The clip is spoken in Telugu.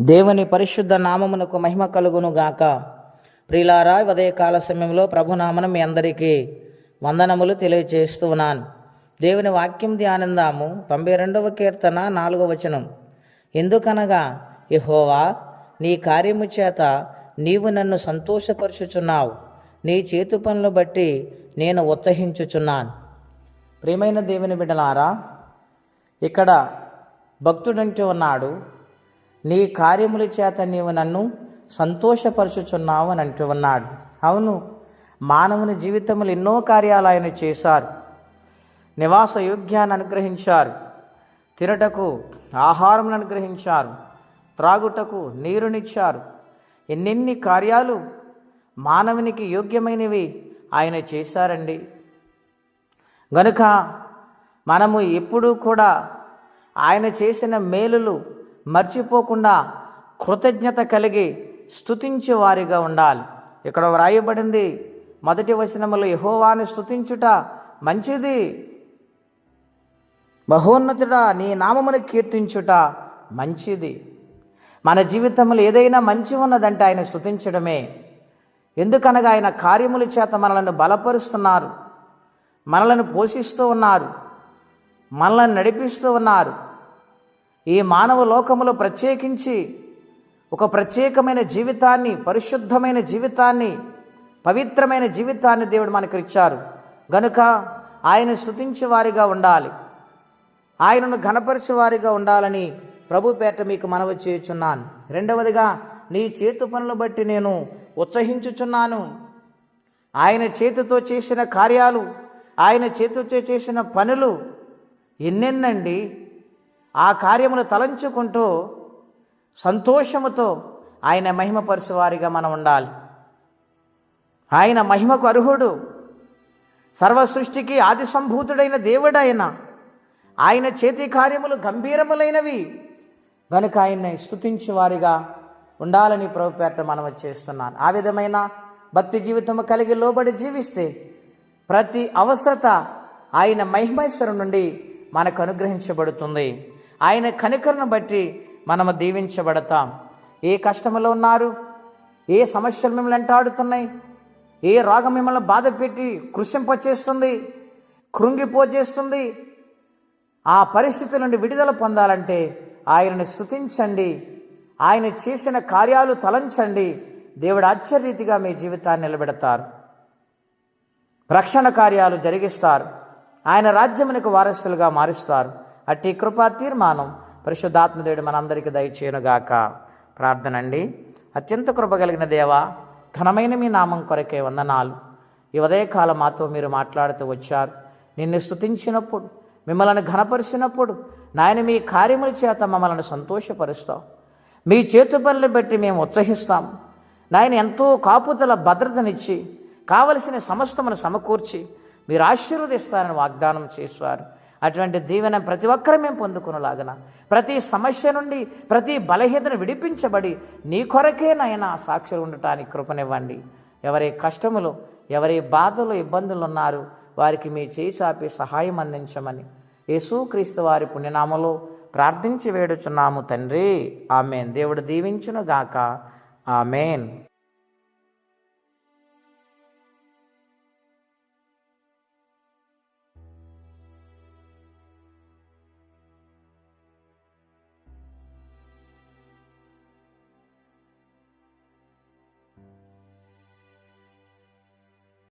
దేవుని పరిశుద్ధ నామమునకు మహిమ కలుగును గాక. ప్రిలారా ఉదయకాల సమయంలో ప్రభునామను మీ అందరికీ వందనములు తెలియజేస్తున్నాను దేవుని వాక్యం ధ్యానందాము. తొంభై రెండవ కీర్తన నాలుగవ వచనం. ఎందుకనగా యహోవా నీ కార్యము చేత నీవు నన్ను సంతోషపరుచుచున్నావు. నీ చేతు పనులు బట్టి నేను ఉత్సహించుచున్నాను ప్రియమైన దేవుని బిడ్డలారా ఇక్కడ భక్తుడంటూ ఉన్నాడు. నీ కార్యముల చేత నీవు నన్ను సంతోషపరచుచున్నావు అని అంటూ ఉన్నాడు. అవును మానవుని జీవితములు ఎన్నో కార్యాలు ఆయన చేశారు. నివాస యోగ్యాన్ని అనుగ్రహించారు. తినటకు ఆహారం అనుగ్రహించారు. త్రాగుటకు నీరునిచ్చారు. ఎన్నెన్ని కార్యాలు మానవునికి యోగ్యమైనవి ఆయన చేశారండి. గనుక మనము ఎప్పుడూ కూడా ఆయన చేసిన మేలులు మర్చిపోకుండా కృతజ్ఞత కలిగి స్తుతించే వారిగా ఉండాలి. ఇక్కడ వ్రాయబడింది మొదటి వచనములు యహోవాని స్తుతించుట మంచిది. బహోన్నతుడా నీ నామమును కీర్తించుట మంచిది. మన జీవితంలో ఏదైనా మంచి ఉన్నదంటే ఆయన స్తుతించడమే. ఎందుకనగా ఆయన కార్యముల చేత మనలను బలపరుస్తున్నారు. మనలను పోషిస్తూ ఉన్నారు. మనల్ని నడిపిస్తూ ఉన్నారు. ఈ మానవ లోకములో ప్రత్యేకించి ఒక ప్రత్యేకమైన జీవితాన్ని పరిశుద్ధమైన జీవితాన్ని పవిత్రమైన జీవితాన్ని దేవుడు మనకు ఇచ్చారు. గనుక ఆయన స్థుతించే వారిగా ఉండాలి. ఆయనను ఘనపరిచే వారిగా ఉండాలని ప్రభు పేట మీకు మనవి చేయుచున్నాను. రెండవదిగా నీ చేతు పనులు బట్టి నేను ఉత్సహించుచున్నాను. ఆయన చేతితో చేసిన కార్యాలు ఆయన చేతితో చేసిన పనులు ఎన్నెన్నండి? ఆ కార్యములు తలంచుకుంటూ సంతోషముతో ఆయన మహిమపరుచువారిగా మనం ఉండాలి. ఆయన మహిమకు అర్హుడు. సర్వ సృష్టికి ఆది సంభూతుడైన దేవుడైన ఆయన చేతి కార్యములు గంభీరములైనవి. కనుక ఆయన్ని స్తుతించే వారిగా ఉండాలని ప్రభుపేట మనం చేస్తున్నాను ఆ విధమైన భక్తి జీవితము కలిగి లోబడి జీవిస్తే ప్రతి అవసరత ఆయన మహిమేశ్వరం నుండి మనకు అనుగ్రహించబడుతుంది. ఆయన కనికరను బట్టి మనము దీవించబడతాం. ఏ కష్టములో ఉన్నారు? ఏ సమస్యలు మిమ్మల్ని వెంటాడుతున్నాయి ఏ రోగం మిమ్మల్ని బాధ పెట్టి కృషింపచేస్తుంది కృంగిపోజేస్తుంది? ఆ పరిస్థితి నుండి విడుదల పొందాలంటే ఆయనను స్థుతించండి ఆయన చేసిన కార్యాలు తలంచండి. దేవుడు ఆశ్చర్యరీతిగా మీ జీవితాన్ని నిలబెడతారు. రక్షణ కార్యాలు జరిగిస్తారు. ఆయన రాజ్యమునకు వారసులుగా మారుస్తారు. అట్టి కృపా తీర్మానం పరిశుద్ధాత్మదేవుడు మనందరికీ దయచేయనుగాక. ప్రార్థన అండి అత్యంత కృప కలిగిన దేవా ఘనమైన మీ నామం కొరకే వందనాలు. ఈ ఉదయకాల మాతో మీరు మాట్లాడుతూ వచ్చారు. నిన్ను స్తుతించినప్పుడు మిమ్మల్ని ఘనపరిచినప్పుడు నాయన మీ కార్యముల చేత మమ్మల్ని సంతోషపరుస్తాం మీ చేతు పనులు బట్టి మేము ఉత్సహిస్తాం నాయన ఎంతో కాపుదల భద్రతనిచ్చి కావలసిన సమస్తమును సమకూర్చి మీరు ఆశీర్వదిస్తారని వాగ్దానం చేశారు. అటువంటి దీవెన ప్రతి ఒక్కరు మేము పొందుకునేలాగన. ప్రతి సమస్య నుండి ప్రతి బలహీనతను విడిపించబడి నీ కొరకే నాయన సాక్షులు ఉండటానికి కృపనివ్వండి. ఎవరి కష్టములు ఎవరి బాధలు ఇబ్బందులు ఉన్నారు వారికి మీ చేయి చాపి సహాయం అందించమని. యేసుక్రీస్తు వారి పుణ్యనామలో ప్రార్థించి వేడుచున్నాము తండ్రి. ఆమెన్. దేవుడు దీవించును గాక ఆమెన్.